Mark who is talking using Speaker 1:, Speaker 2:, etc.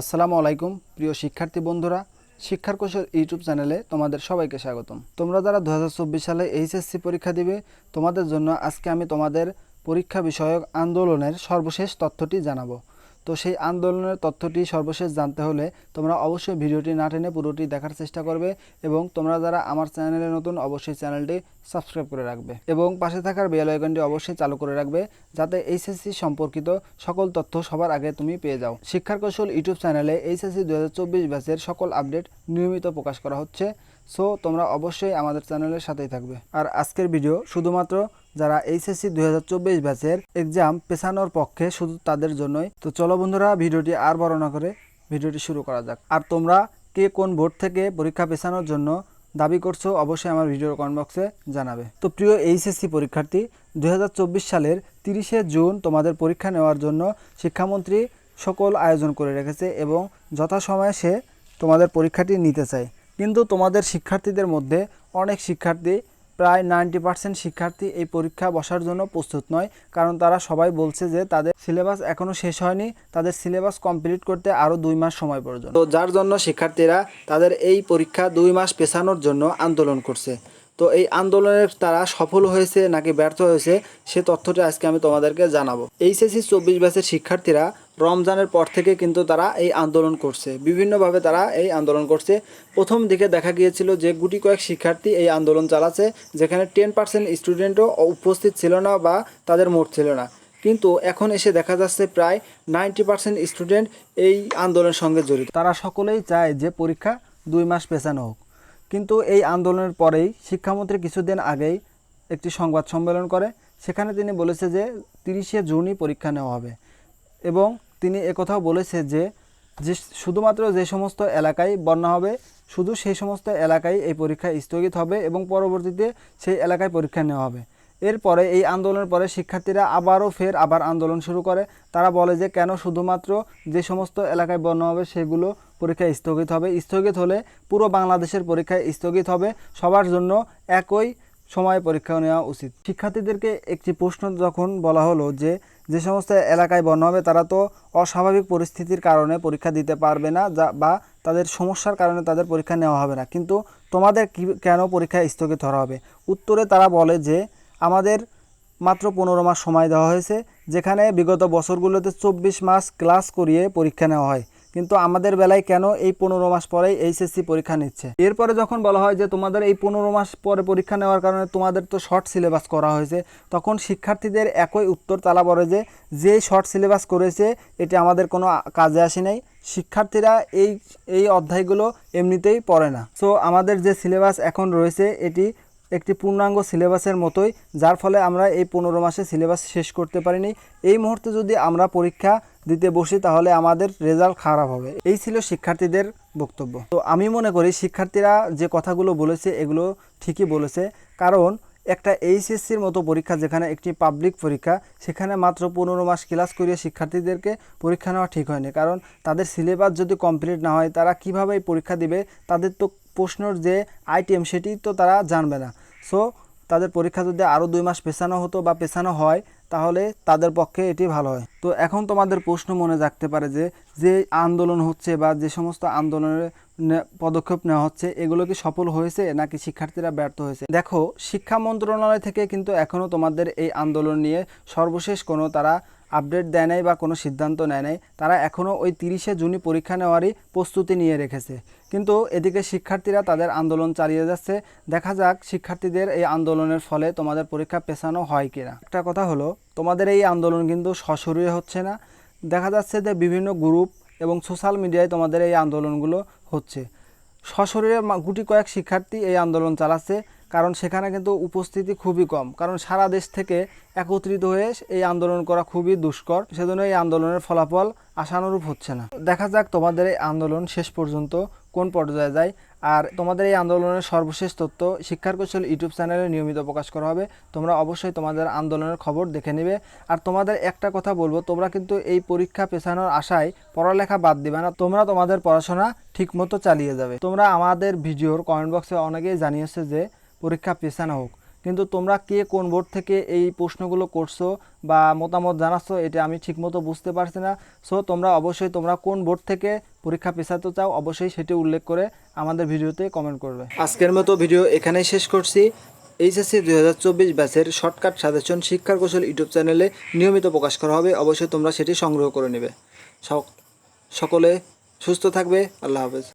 Speaker 1: আসসালামু আলাইকুম, প্রিয় শিক্ষার্থী বন্ধুরা। শিক্ষার কৌশল ইউটিউব চ্যানেলে তোমাদের সবাইকে স্বাগতম। তোমরা যারা দু হাজার চব্বিশ সালে এইচএসসি পরীক্ষা দিবে, তোমাদের জন্য আজকে আমি তোমাদের পরীক্ষা বিষয়ক আন্দোলনের সর্বশেষ তথ্যটি জানাব। তো সেই আন্দোলনের তথ্যটি সর্বশেষ জানতে হলে তোমরা অবশ্যই ভিডিওটি না টেনে পুরোটি দেখার চেষ্টা করবে এবং তোমরা যারা আমার চ্যানেলে নতুন অবশ্যই চ্যানেলটি সাবস্ক্রাইব করে রাখবে এবং পাশে থাকার বেল আইকনটি অবশ্যই চালু করে রাখবে যাতে এইচএসসি সম্পর্কিত সকল তথ্য সবার আগে তুমি পেয়ে যাও। শিক্ষার কৌশল ইউটিউব চ্যানেলে এইচএসসি দু হাজার চব্বিশ ব্যাচের সকল আপডেট নিয়মিত প্রকাশ করা হচ্ছে। সো তোমরা অবশ্যই আমাদের চ্যানেলের সাথেই থাকবে। আর আজকের ভিডিও শুধুমাত্র যারা এইচএসসি দুই হাজার চব্বিশ ব্যাচের এক্সাম পেছানোর পক্ষে শুধু তাদের জন্যই। তো চলো বন্ধুরা, ভিডিওটি আর বড় না করে ভিডিওটি শুরু করা যাক। আর তোমরা কে কোন বোর্ড থেকে পরীক্ষা পেছানোর জন্য দাবি করছ অবশ্যই আমার ভিডিওর কমেন্ট বক্সে জানাবে। তো প্রিয় এইচএসসি পরীক্ষার্থী দু হাজার চব্বিশ সালের তিরিশে জুন তোমাদের পরীক্ষা নেওয়ার জন্য শিক্ষামন্ত্রী সকল আয়োজন করে রেখেছে এবং যথাসময়ে সে তোমাদের পরীক্ষাটি নিতে চায়। কিন্তু তোমাদের শিক্ষার্থীদের মধ্যে অনেক শিক্ষার্থী প্রায় নাইনটি পার্সেন্ট শিক্ষার্থী এই পরীক্ষা বসার জন্য প্রস্তুত নয়। কারণ তারা সবাই বলছে যে তাদের সিলেবাস এখনও শেষ হয়নি, তাদের সিলেবাস কমপ্লিট করতে আরও দুই মাস সময় প্রয়োজন। তো যার জন্য শিক্ষার্থীরা তাদের এই পরীক্ষা দুই মাস পেছানোর জন্য আন্দোলন করছে। তো এই আন্দোলনের তারা সফল হয়েছে নাকি ব্যর্থ হয়েছে, সে তথ্যটা আজকে আমি তোমাদেরকে জানাব। এইচএসসি চব্বিশ ব্যাচের শিক্ষার্থীরা রমজানের পর থেকে কিন্তু তারা এই আন্দোলন করছে। বিভিন্নভাবে তারা এই আন্দোলন করছে। প্রথম দিকে দেখা গিয়েছিল যে গুটি কয়েক শিক্ষার্থী এই আন্দোলন চালাচ্ছে, যেখানে টেন পার্সেন্ট স্টুডেন্টও উপস্থিত ছিল না বা তাদের মোট ছিল না। কিন্তু এখন এসে দেখা যাচ্ছে প্রায় নাইনটি পার্সেন্ট স্টুডেন্ট এই আন্দোলনের সঙ্গে জড়িত। তারা সকলেই চায় যে পরীক্ষা দুই মাস পেছানো হোক। কিন্তু এই আন্দোলনের পরেই শিক্ষামন্ত্রী কিছুদিন আগেই একটি সংবাদ সম্মেলন করে। সেখানে তিনি বলেছে যে তিরিশে জুনই পরীক্ষা নেওয়া হবে এবং তিনি একথাও বলেছে যে যে শুধুমাত্র যে সমস্ত এলাকায় বন্যা হবে, শুধু সেই সমস্ত এলাকায় এই পরীক্ষা স্থগিত হবে এবং পরবর্তীতে সেই এলাকায় পরীক্ষা নেওয়া হবে। এরপরে এই আন্দোলনের পরে শিক্ষার্থীরা আবারও ফের আবার আন্দোলন শুরু করে। তারা বলে যে, কেন শুধুমাত্র যে সমস্ত এলাকায় বন্যা হবে, সেগুলো পরীক্ষা স্থগিত হবে? স্থগিত হলে পুরো বাংলাদেশের পরীক্ষা স্থগিত হবে। সবার জন্য একই সময়ে পরীক্ষা নেওয়া উচিত। শিক্ষার্থীদেরকে একটি প্রশ্ন যখন বলা হলো যে যে সমস্ত এলাকায় বন্যা হবে, তারা তো অস্বাভাবিক পরিস্থিতির কারণে পরীক্ষা দিতে পারবে না, যা বা তাদের সমস্যার কারণে তাদের পরীক্ষা নেওয়া হবে না। কিন্তু তোমাদের কি, কেন পরীক্ষা স্থগিত ধরা হবে? উত্তরে তারা বলে যে আমাদের মাত্র পনেরো মাস সময় দেওয়া হয়েছে, যেখানে বিগত বছরগুলোতে চব্বিশ মাস ক্লাস করিয়ে পরীক্ষা নেওয়া হয়। কিন্তু আমাদের বেলায় কেন এই পনেরো মাস পরেই এইচএসসি পরীক্ষা নিচ্ছে? এরপরে যখন বলা হয় যে তোমাদের এই পনেরো মাস পরে পরীক্ষা নেওয়ার কারণে তোমাদের তো শর্ট সিলেবাস করা হয়েছে, তখন শিক্ষার্থীদের একই উত্তর তালা বলে যে যে শর্ট সিলেবাস করেছে, এটি আমাদের কোনো কাজে আসে নাই। শিক্ষার্থীরা এই এই অধ্যায়গুলো এমনিতেই পড়ে না। সো আমাদের যে সিলেবাস এখন রয়েছে, এটি একটি পূর্ণাঙ্গ সিলেবাসের মতোই, যার ফলে আমরা এই পনেরো মাসে সিলেবাস শেষ করতে পারিনি। এই মুহূর্তে যদি আমরা পরীক্ষা দিতে বসি, তাহলে আমাদের রেজাল্ট খারাপ হবে। এই ছিল শিক্ষার্থীদের বক্তব্য। তো আমি মনে করি, শিক্ষার্থীরা যে কথাগুলো বলেছে, এগুলো ঠিকই বলেছে। কারণ একটা এইচএসসির মতো পরীক্ষা, যেখানে একটি পাবলিক পরীক্ষা, সেখানে মাত্র পনেরো মাস ক্লাস করিয়ে শিক্ষার্থীদেরকে পরীক্ষা নেওয়া ঠিক হয়নি। কারণ তাদের সিলেবাস যদি কমপ্লিট না হয়, তারা কীভাবে পরীক্ষা দিবে? তাদের তো প্রশ্নর যে আইটেম সেটি তো তারা জানবে না। সো তাদের পরীক্ষা যদি আরও দুই মাস পেছানো হতো বা পেছানো হয়, তাহলে তাদের পক্ষে এটি ভালো হয়। তো এখন তোমাদের প্রশ্ন মনে জাগতে পারে যে যে আন্দোলন হচ্ছে বা যে সমস্ত আন্দোলনের পদক্ষেপ নেওয়া হচ্ছে, এগুলো কি সফল হয়েছে নাকি শিক্ষার্থীরা ব্যর্থ হয়েছে? দেখো, শিক্ষা মন্ত্রণালয় থেকে কিন্তু এখনও তোমাদের এই আন্দোলন নিয়ে সর্বশেষ কোনো তারা আপডেট দেয় নাই বা কোনো সিদ্ধান্ত নেয় নাই। তারা এখনও ওই তিরিশে জুনই পরীক্ষা নেওয়ারই প্রস্তুতি নিয়ে রেখেছে। কিন্তু এদিকে শিক্ষার্থীরা তাদের আন্দোলন চালিয়ে যাচ্ছে। দেখা যাক শিক্ষার্থীদের এই আন্দোলনের ফলে তোমাদের পরীক্ষা পেছানো হয় কিনা। একটা কথা হলো তোমাদের এই আন্দোলন কিন্তু সশরীরে হচ্ছে না। দেখা যাচ্ছে যে বিভিন্ন গ্রুপ এবং সোশ্যাল মিডিয়ায় তোমাদের এই আন্দোলনগুলো হচ্ছে। সশরীরে গুটি কয়েক শিক্ষার্থী এই আন্দোলন চালাচ্ছে, কারণ সেখানে কিন্তু উপস্থিতি খুবই কম। কারণ সারা দেশ থেকে একত্রিত হয়ে এই আন্দোলন করা খুবই দুষ্কর। সেজন্য এই আন্দোলনের ফলাফল আশানুরূপ হচ্ছে না। দেখা যাক তোমাদের এই আন্দোলন শেষ পর্যন্ত কোন পর্যায়ে যায়। আর তোমাদের এই আন্দোলনের সর্বশেষ তথ্য শিক্ষার কৌশল ইউটিউব চ্যানেলে নিয়মিত প্রকাশ করা হবে। তোমরা অবশ্যই তোমাদের আন্দোলনের খবর দেখে নেবে। আর তোমাদের একটা কথা বলব, তোমরা কিন্তু এই পরীক্ষা পেছানোর আশায় পড়ালেখা বাদ দিবে না। তোমরা তোমাদের পড়াশোনা ঠিকমতো চালিয়ে যাবে। তোমরা আমাদের ভিডিওর কমেন্ট বক্সে অনেকেই জানিয়েছে যে পরীক্ষা পেছানো হোক। কিন্তু তোমরা কে কোন বোর্ড থেকে এই প্রশ্নগুলো করছ বা মতামত জানাচ্ছ, এটা আমি ঠিকমতো বুঝতে পারছি না। সো তোমরা অবশ্যই তোমরা কোন বোর্ড থেকে পরীক্ষা পেছাতে চাও, অবশ্যই সেটি উল্লেখ করে আমাদের ভিডিওতে কমেন্ট করবে। আজকের মতো ভিডিও এখানেই শেষ করছি। এইচএসসি দুই হাজার চব্বিশ ব্যাচের শর্টকাট সাজেশন শিক্ষার কৌশল ইউটিউব চ্যানেলে নিয়মিত প্রকাশ করা হবে। অবশ্যই তোমরা সেটি সংগ্রহ করে নেবে। সকলে সুস্থ থাকবে। আল্লাহ হাফেজ।